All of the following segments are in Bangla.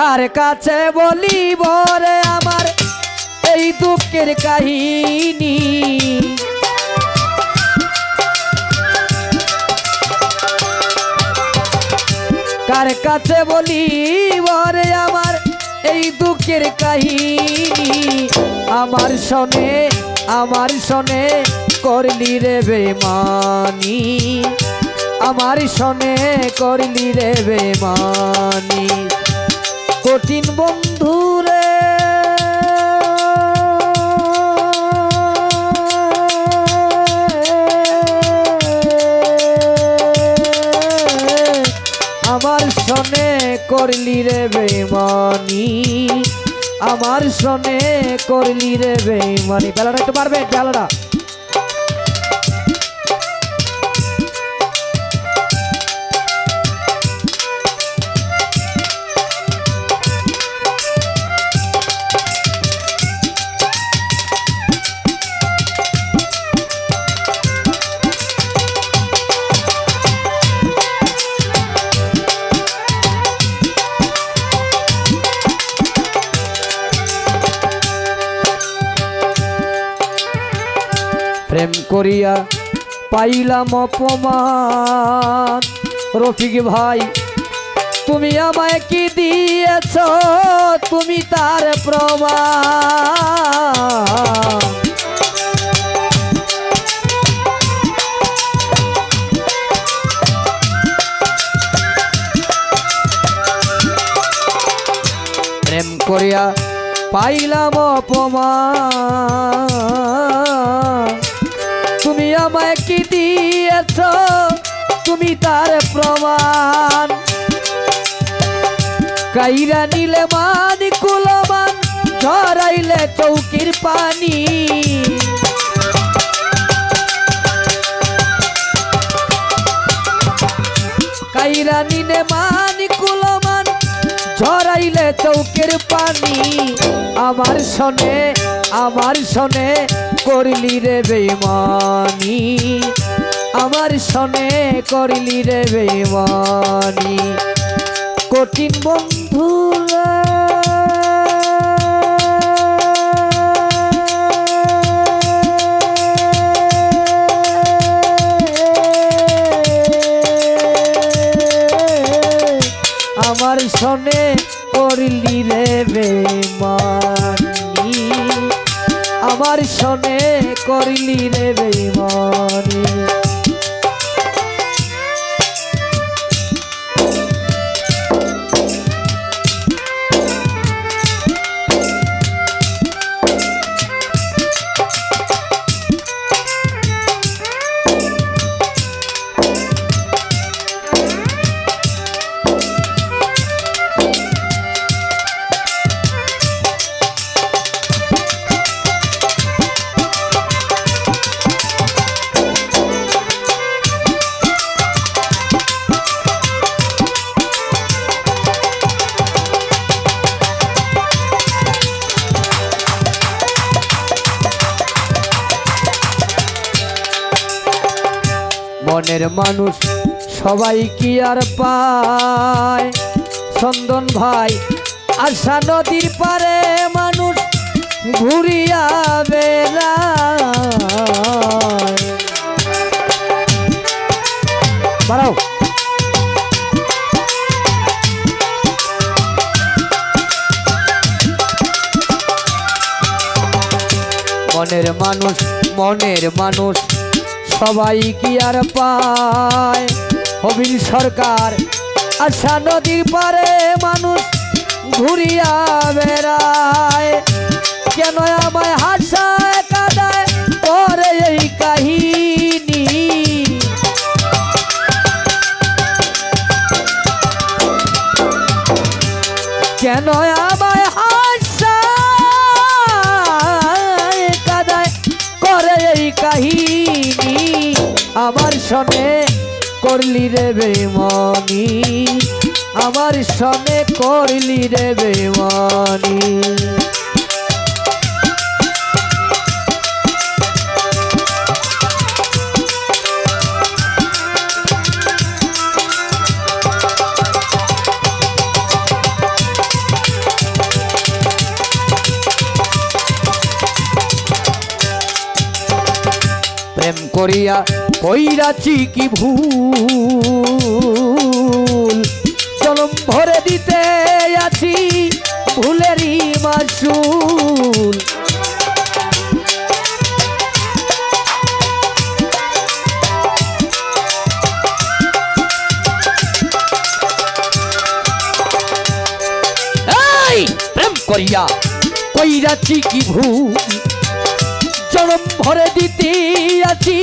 কার কাছে বলিব রে আমার এই দুঃখের কাহিনী? কার কাছে বলিব রে আমার এই দুঃখের কাহিনী? আমার শোনে আমার শোনে করলি রে বেমানি। আমার শোনে করলি রে বেমানি। কঠিন বন্ধু রে আমার সনে করলি রে বেমানি আমার সনে করলি রে বেমানি বেলাটা একটু পারবে বেলাটা প্রেম করিয়া পাইলাম অপমান। রফিক ভাই, তুমি আমায় কি দিয়েছ? তুমি তার প্রমাণ। প্রেম করিয়া পাইলাম অপমান। তুমি আমায় কি দিয়েছ? তুমি তার প্রমাণ। কাইরা নিলে মান কুলমান ঝরাইলে চৌকির পানি। কাইরা নিলে মান কুলমান ঝরাইলে চৌকের পানি। আমার শোনে আমার শোনে করলি রে বেমানি আমার শোনে করলি রে বেমানি কঠিন বন্ধু আমার শোনে করিলি করলি রে বেমানি মনের মানুষ সবাই কি আর পায়? চন্দন ভাই, আশা নদীর পারে মানুষ ঘুরিয়া বেড়ায়। বাড়াও। মনের মানুষ মনের মানুষ সবাই কি আর পায়। হবির সরকার আশা নদীর পারে মানুষ ঘুরিয়া বেড়ায়। কেন আমায় হাসায় কাদায় করে এই কাহিনী? কেন আমায় কাহিনী আমার সনে করলি রে বেমনি। আমার সনে করলি রে বেমনি। করিয়া কইরাছি কি ভুল? জনম ভরে দিতে আছি ভুলেরই মাসুল। প্রেম করিয়া কইরাছি কি ভুল? জনম ভরে দিতে আছি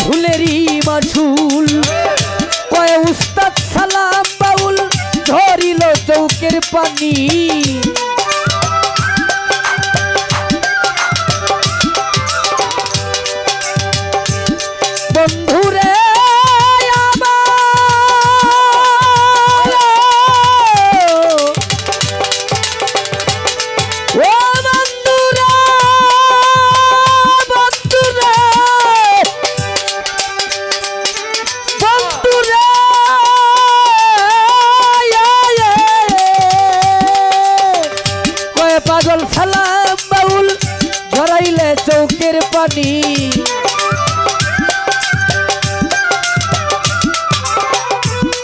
ভুলেরই মাসুল কয়ে উস্তাদ সালাম বাউল ধরিল চৌকের পানি। বন্ধুরে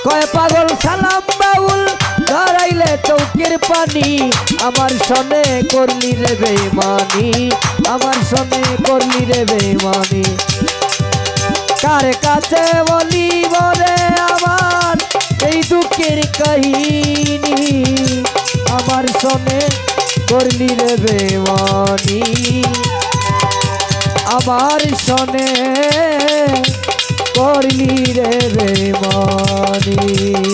কয় পাগল সালাম বাউল, ধরাইলে চৌকের পানি। আমার সনে করলি রে বেমানি আমার সনে করলি রে বেমানি কার কাছে বলি বলে আমার এই দুঃখের কাহিনী? আমার সনে করলি রে বেমানি আমার সনে করলি রে রে মানি।